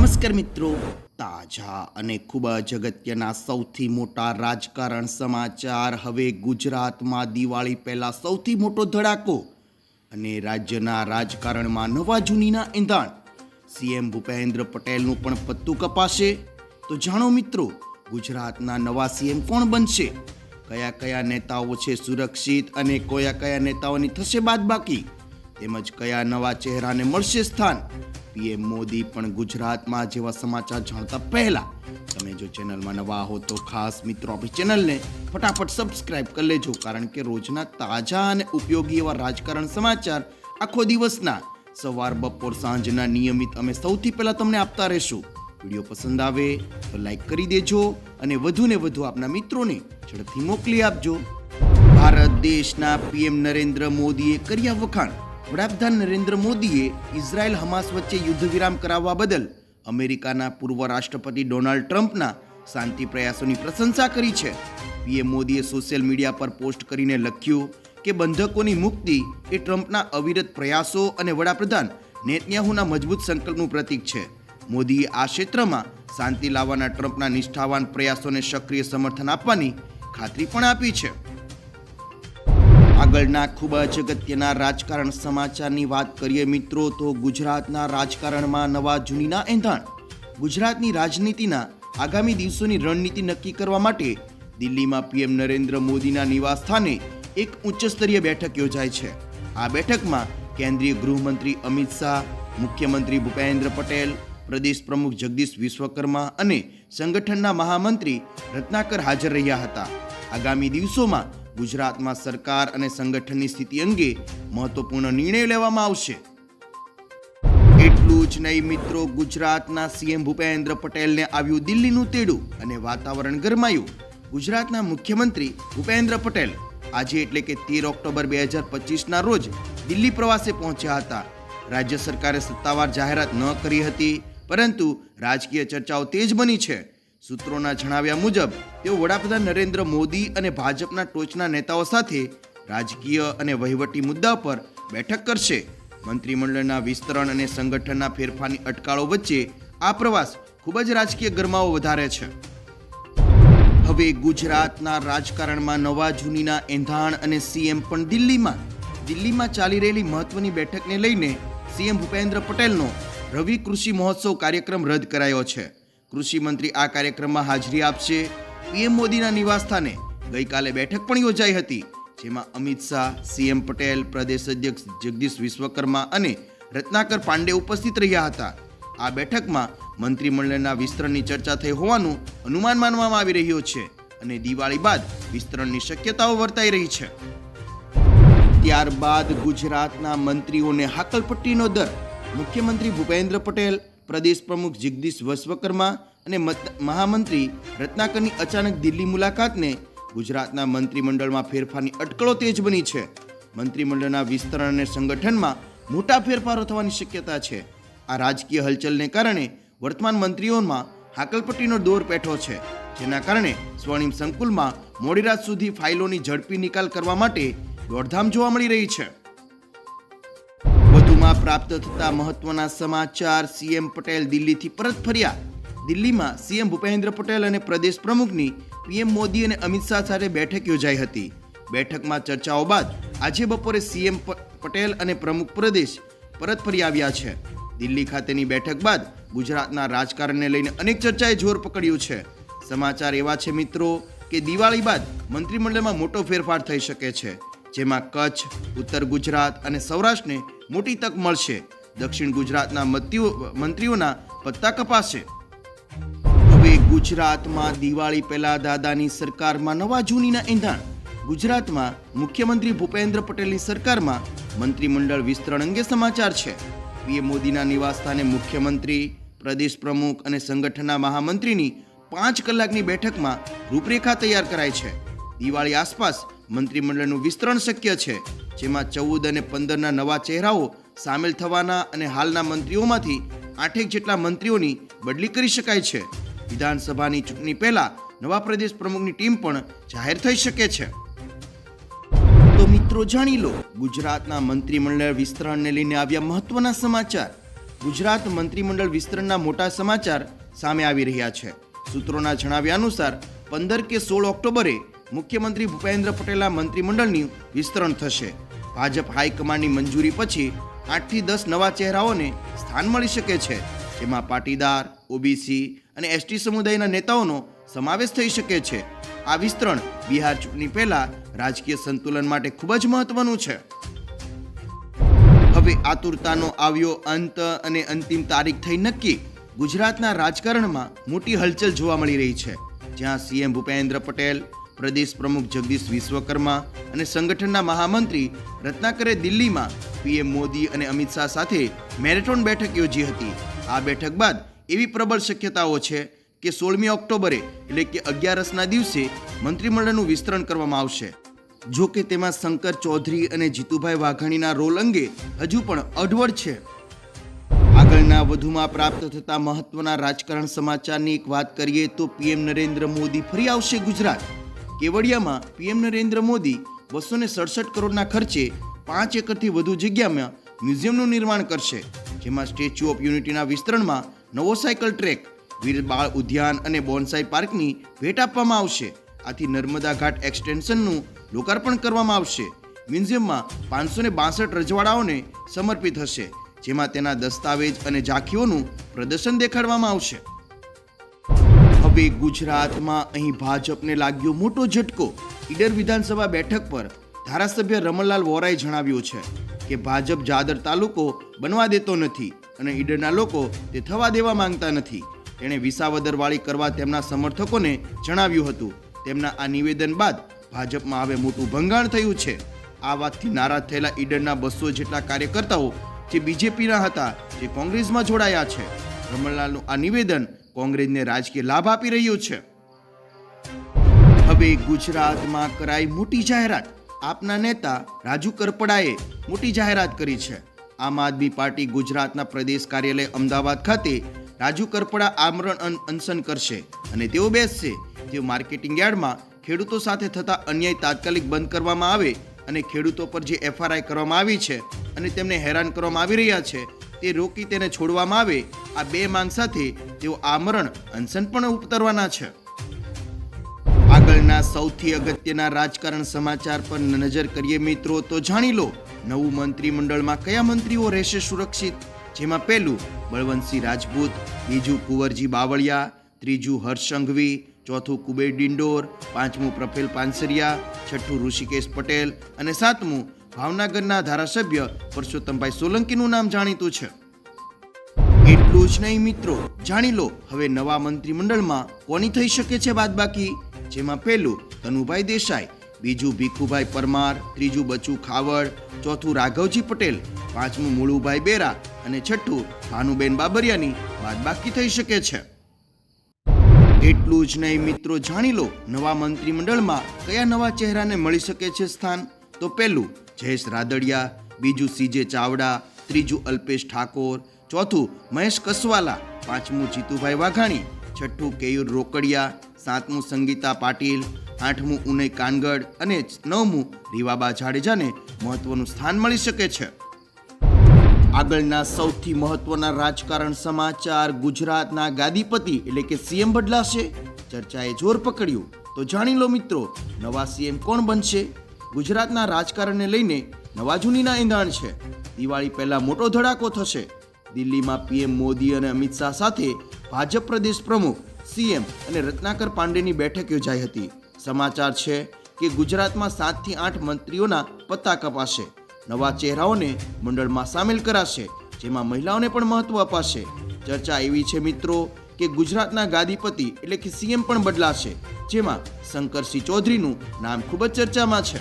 નમસ્કાર મિત્રો. તાજા અને ખૂબ જ અગત્યના સૌથી મોટા રાજકારણ સમાચાર હવે ગુજરાતમાં દિવાળી પહેલા સૌથી મોટો ધડાકો અને રાજ્યના રાજકારણમાં નવા જૂનીના એંધાણ સીએમ ભૂપેન્દ્ર પટેલનું પણ પત્તું કપાશે. તો જાણો મિત્રો, ગુજરાતના નવા સીએમ કોણ બનશે? કયા કયા નેતાઓ છે સુરક્ષિત અને કયા કયા નેતાઓની થશે બાદબાકી? તેમજ કયા નવા ચહેરાને મળશે સ્થાન? પીએમ મોદી પણ ગુજરાતમાં જેવા સમાચાર જાણતા પહેલા તમે જો ચેનલમાં નવા હો તો ખાસ મિત્રો આપણી ચેનલને ફટાફટ સબસ્ક્રાઇબ કરી લેજો, કારણ કે રોજના તાજા અને ઉપયોગી એવા રાજકારણ સમાચાર આખો દિવસના સવાર, બપોર, સાંજના નિયમિત અમે સૌથી પહેલા તમને આપતા રહેશું. વીડિયો પસંદ આવે તો લાઈક કરી દેજો અને વધુને વધુ આપના મિત્રોને ઝડપથી મોકલી આપજો. ભારત દેશના પીએમ નરેન્દ્ર મોદીએ કર્યા વખાણ. વડાપ્રધાન નરેન્દ્ર મોદીએ ઇઝરાયલ હમાસ વચ્ચે યુદ્ધ વિરામ કરાવવા બદલ અમેરિકાના પૂર્વ રાષ્ટ્રપતિ ડોનાલ્ડ ટ્રમ્પના શાંતિ પ્રયાસોની પ્રશંસા કરી છે. પીએમ મોદીએ સોશિયલ મીડિયા પર પોસ્ટ કરીને લખ્યું કે બંધકોની મુક્તિ એ ટ્રમ્પના અવિરત પ્રયાસો અને વડાપ્રધાન નેતન્યાહુના મજબૂત સંકલ્પનું પ્રતીક છે. મોદીએ આ ક્ષેત્રમાં શાંતિ લાવવાના ટ્રમ્પના નિષ્ઠાવાન પ્રયાસોને સક્રિય સમર્થન આપવાની ખાતરી પણ આપી છે. આગળના ખૂબ જ અગત્યના રાજકારણ સમાચારની વાત કરીએ મિત્રો, તો ગુજરાતના રાજકારણમાં નવા જૂનીના એંધાણ. ગુજરાતની રાજનીતિના આગામી દિવસોની રણનીતિ નક્કી કરવા માટે દિલ્હીમાં પીએમ નરેન્દ્ર મોદીના નિવાસ સ્થાને એક ઉચ્ચસ્તરીય બેઠક યોજાય છે. આ બેઠકમાં કેન્દ્રીય ગૃહમંત્રી અમિત શાહ, મુખ્યમંત્રી ભૂપેન્દ્ર પટેલ, પ્રદેશ પ્રમુખ જગદીશ વિશ્વકર્મા અને સંગઠનના મહામંત્રી રત્નાકર હાજર રહ્યા હતા. આગામી દિવસોમાં ગુજરાતમાં સરકાર અને સંગઠનની સ્થિતિ અંગે મહત્વપૂર્ણ નિર્ણય લેવામાં આવશે. એટલું જ નહીં મિત્રો, ગુજરાતના સીએમ ભૂપેન્દ્ર પટેલને આવ્યું દિલ્હીનું તેડું અને વાતાવરણ ગરમાયું. ગુજરાતના મુખ્યમંત્રી ભૂપેન્દ્ર પટેલ આજે એટલે કે તેર ઓક્ટોબર બે હજાર પચીસના રોજ દિલ્હી પ્રવાસે પહોંચ્યા હતા. રાજ્ય સરકારે સત્તાવાર જાહેરાત ન કરી હતી, પરંતુ રાજકીય ચર્ચાઓ તેજ બની છે. સૂત્રોના જણાવ્યા મુજબ, તેઓ વડાપ્રધાન નરેન્દ્ર મોદી અને ભાજપના ટોચના નેતાઓ સાથે રાજકીય અને વહીવટી મુદ્દા પર બેઠક કરશે. મંત્રીમંડળના વિસ્તરણ અને સંગઠનના ફેરફારની અટકાળો વચ્ચે આ પ્રવાસ ખૂબ જ રાજકીય ગરમાવો વધારે છે. હવે ગુજરાતના રાજકારણમાં નવા જૂનીના એંધાણ અને સીએમ પણ દિલ્હીમાં. દિલ્હીમાં ચાલી રહેલી મહત્વની બેઠકને લઈને સીએમ ભૂપેન્દ્ર પટેલનો રવિ કૃષિ મહોત્સવ કાર્યક્રમ રદ કરાયો છે. કૃષિ મંત્રી આ કાર્યક્રમમાં હાજરી આપશે. પીએમ મોદીના નિવાસસ્થાને ગઈકાલે બેઠક પણ યોજાઈ હતી, જેમાં અમિત શાહ, સીએમ પટેલ, પ્રદેશ અધ્યક્ષ જગદીશ વિશ્વકર્મા અને રત્નાકર પાંડે ઉપસ્થિત રહ્યા હતા. આ બેઠકમાં મંત્રીમંડળના વિસ્તરણની ચર્ચા થઈ હોવાનું અનુમાન માનવામાં આવી રહ્યું છે અને દિવાળી બાદ વિસ્તરણની શક્યતાઓ વર્તાઈ રહી છે. ત્યારબાદ ગુજરાતના મંત્રીઓને હાકલપટ્ટીનો દર મુખ્યમંત્રી ભૂપેન્દ્ર પટેલ પ્રદેશ પ્રમુખ જગદીશ વિશ્વકર્મા અને મત- મહામંત્રી રત્નાકરની અચાનક દિલ્હી મુલાકાતને ગુજરાતના મંત્રીમંડળમાં ફેરફારની અટકળો તેજ બની છે. મંત્રીમંડળના વિસ્તરણ અને સંગઠનમાં મોટા ફેરફારો થવાની શક્યતા છે. આ રાજકીય હલચલને કારણે વર્તમાન મંત્રીઓમાં હાકલપટ્ટીનો દોર પેઠો છે. જેના કારણે સ્વર્ણિમ સંકુલમાં મોડી રાત સુધી ફાઇલોની ઝડપી નિકાલ કરવા માટે દોડધામ જોવા મળી રહી છે. વધુમાં પ્રાપ્ત થતા મહત્વના સમાચાર, સીએમ પટેલ દિલ્હીથી પરત ફર્યા. દિલ્હીમાં સીએમ ભૂપેન્દ્ર પટેલ અને પ્રદેશ પ્રમુખની પીએમ મોદી અને અમિત શાહ સાથે બેઠક યોજાઈ હતી. બેઠકમાં ચર્ચાઓ બાદ આજે બપોરે સીએમ પટેલ અને પ્રમુખ પ્રદેશ પરત ફરી આવ્યા છે. દિલ્હી ખાતેની બેઠક બાદ ગુજરાતના રાજકારણને લઈને અનેક ચર્ચાએ જોર પકડ્યું છે. સમાચાર એવા છે મિત્રો કે દિવાળી બાદ મંત્રીમંડળમાં મોટો ફેરફાર થઈ શકે છે. જેમાં કચ્છ, ઉત્તર ગુજરાત અને સૌરાષ્ટ્રને મોટી તક મળશે. દક્ષિણ ગુજરાતના મંત્રીઓના પત્તા કપાશે. હવે ગુજરાતમાં દિવાળી પહેલા દાદાની સરકારમાં નવા જૂનીના ઈંધણ ગુજરાતમાં મુખ્યમંત્રી ભૂપેન્દ્ર પટેલની સરકારમાં મંત્રીમંડળ વિસ્તરણ અંગે સમાચાર છે. પીએમ મોદીના નિવાસસ્થાને મુખ્યમંત્રી, પ્રદેશ પ્રમુખ અને સંગઠનના મહામંત્રીની પાંચ કલાકની બેઠકમાં રૂપરેખા તૈયાર કરાઈ છે. દિવાળી આસપાસ મંત્રીમંડળનું વિસ્તરણ શક્ય છે, જેમાં ચૌદ અને પંદરના નવા ચહેરાઓ સામેલ થવાના અને હાલના મંત્રીઓમાંથી આઠેક જેટલા મંત્રીઓની બદલી કરી શકાય છે. વિધાનસભાની ચૂંટણી પહેલા નવા પ્રદેશ પ્રમુખની ટીમ પણ જાહેર થઈ શકે છે. તો મિત્રો જાણી લો, ગુજરાતના મંત્રીમંડળ વિસ્તરણને લઈને આવ્યા મહત્વના સમાચાર. ગુજરાત મંત્રીમંડળ વિસ્તરણના મોટા સમાચાર સામે આવી રહ્યા છે. સૂત્રોના જણાવ્યા અનુસાર પંદર કે સોળ ઓક્ટોબરે મુખ્યમંત્રી ભૂપેન્દ્ર પટેલના મંત્રીમંડળનું વિસ્તરણ થશે. ભાજપ હાઈકમાન્ડની મંજૂરી પછી આઠથી દસ નવા ચહેરાઓને સ્થાન મળી શકે છે. જેમાં પાટીદાર, ઓબીસી અને એસટી સમુદાયના નેતાઓનો સમાવેશ થઈ શકે છે. આ વિસ્તરણ બિહાર ચૂંટણી પહેલા રાજકીય સંતુલન માટે ખૂબ જ મહત્વનું છે. હવે આતુરતાનો આવ્યો અંત અને અંતિમ તારીખ થઈ નક્કી. ગુજરાતના રાજકારણમાં મોટી હલચલ જોવા મળી રહી છે. જ્યાં સીએમ ભૂપેન્દ્ર પટેલ પ્રદેશ પ્રમુખ જગદીશ વિશ્વકર્મા અને સંગઠનના મહામંત્રી રત્નાકરે દિલ્હીમાં પીએમ મોદી અને અમિત શાહ સાથે મેરેથોન બેઠક યોજી હતી. આ બેઠક બાદ એવી પ્રબળ શક્યતાઓ છે કે સોળમી ઓક્ટોબરે એટલે કે અગિયારસના દિવસે મંત્રીમંડળનું વિસ્તરણ કરવામાં આવશે. જો કે તેમાં શંકર ચૌધરી અને જીતુભાઈ વાઘાણીના રોલ અંગે હજુ પણ અઢવડ છે. આગળના વધુમાં પ્રાપ્ત થતા મહત્વના રાજકારણ સમાચારની એક વાત કરીએ તો પીએમ નરેન્દ્ર મોદી ફરી આવશે ગુજરાત. કેવડિયામાં પીએમ નરેન્દ્ર મોદી બસો ને સડસઠ કરોડના ખર્ચે પાંચ એકરથી વધુ જગ્યામાં મ્યુઝિયમનું નિર્માણ કરશે, જેમાં સ્ટેચ્યુ ઓફ યુનિટીના વિસ્તરણમાં નવો સાયકલ ટ્રેક, વીર બાળ ઉદ્યાન અને બોન્સાઈ પાર્કની ભેટ આપવામાં આવશે. આથી નર્મદા ઘાટ એક્સટેન્શનનું લોકાર્પણ કરવામાં આવશે. મ્યુઝિયમમાં પાંચસો ને બાસઠ રજવાડાઓને સમર્પિત હશે, જેમાં તેના દસ્તાવેજ અને ઝાંખીઓનું પ્રદર્શન દેખાડવામાં આવશે. હવે ગુજરાતમાં અહીં ભાજપને લાગ્યો મોટો ઝટકો. ઈડર વિધાનસભા બેઠક પર ધારાસભ્ય રમણલાલ વોરાએ જણાવ્યું છે કે ભાજપ જાદર તાલુકો બનવા દેતો નથી અને ઈડરના લોકો તે થવા દેવા માંગતા નથી. તેણે વિસાવદરવાળી કરવા તેમના સમર્થકોને જણાવ્યું હતું. તેમના આ નિવેદન બાદ ભાજપમાં હવે મોટું ભંગાણ થયું છે. આ વાતથી નારાજ થયેલા ઈડરના બસો જેટલા કાર્યકર્તાઓ જે બીજેપીના હતા, જે કોંગ્રેસમાં જોડાયા છે. રમણલાલનું આ નિવેદન કોંગ્રેસને રાજકીય લાભ આપી રહ્યું છે. હવે ગુજરાતમાં કરાઈ મોટી જાહેરાત. આપના નેતા રાજુ કરપડાએ મોટી જાહેરાત કરી છે. આમ આદમી પાર્ટી ગુજરાતના પ્રદેશ કાર્યાલય અમદાવાદ ખાતે રાજુ કરપડા આમરણ અન- અનશન કરશે અને તેઓ બેસશે. તેઓ માર્કેટિંગ યાર્ડમાં ખેડૂતો સાથે થતા અન્યાય તાત્કાલિક બંધ કરવામાં આવે અને ખેડૂતો પર જે એફઆરઆઈ કરવામાં આવી છે અને તેમને હેરાન કરવામાં આવી રહ્યા છે તે રોકી તેને છોડવામાં આવે, આ બે માંગ સાથે તેઓ આમરણ, અનશન પણ ઉતરવાના છે. આગળના સૌથી અગત્યના રાજકારણ સમાચાર પર નજર કરીએ મિત્રો, તો જાણી લો, નવું મંત્રીમંડળમાં કયા મંત્રીઓ રહેશે સુરક્ષિત? જેમાં પહેલું, બળવંતસિંહ રાજપૂત, બીજું, કુંવરજી બાવળિયા, ત્રીજું, હર્ષ સંઘવી, ચોથું, કુબેર ડિંડોર, પાંચમું પ્રફેલ પાનસરિયા, છઠ્ઠું, ઋષિકેશ પટેલ અને સાતમું ભાવનગરના ધારાસભ્ય પરસોત્તમભાઈ સોલંકીનું નામ જાણીતું છે. એટલું જ નહીં મિત્રો, જાણી લો, હવે નવા મંત્રીમંડળમાં કોની થઈ શકે છે બાદબાકી? જેમાં પહેલું તનુભાઈ દેસાઈ, બીજું ભીખુભાઈ પરમાર, ત્રીજું બચુ ખાવડ, ચોથું રાઘવજી પટેલ, પાંચમું મુળુભાઈ બેરા અને છઠ્ઠું ભાનુબેન બાબરિયાની બાદબાકી થઈ શકે છે. એટલું જ નહીં મિત્રો, જાણી લો, નવા મંત્રીમંડળમાં કયા નવા ચહેરાને મળી શકે છે સ્થાન? તો પહેલું જયેશ રાદડિયા, બીજું સીજે ચાવડા, ત્રીજું અલ્પેશ ઠાકોર, ચોથું મહેશ કસવાલા, પાંચમું જીતુભાઈ વાઘાણી, છઠ્ઠું કેયુર રોકડિયા, સાતમું સંગીતા પાટીલ, આઠમું ઉનય કાનગડ અને નવમું રીવાબા જાડેજાને મહત્વનું સ્થાન મળી શકે છે. આગળના સૌથી મહત્વના રાજકારણ સમાચાર ગુજરાતના ગાદીપતિ એટલે કે સીએમ બદલાશે. ચર્ચાએ જોર પકડ્યું. તો જાણી લો મિત્રો, નવા સીએમ કોણ બનશે? ગુજરાતના રાજકારણને લઈને નવા જૂનીના એંધાણ છે. દિવાળી પહેલા મોટો ધડાકો થશે. દિલ્હીમાં પીએમ મોદી અને અમિત શાહ સાથે ભાજપ પ્રદેશ પ્રમુખ, સીએમ અને રત્નાકર પાંડેની બેઠક યોજાઈ હતી. સમાચાર છે કે ગુજરાતમાં સાતથી આઠ મંત્રીઓના પત્તા કપાશે. નવા ચહેરાઓને મંડળમાં સામેલ કરાશે, જેમાં મહિલાઓને પણ મહત્વ અપાશે. ચર્ચા એવી છે મિત્રો કે ગુજરાતના ગાદીપતિ એટલે કે સીએમ પણ બદલાશે. જેમાં શંકરસિંહ ચૌધરીનું નામ ખૂબ જ ચર્ચામાં છે.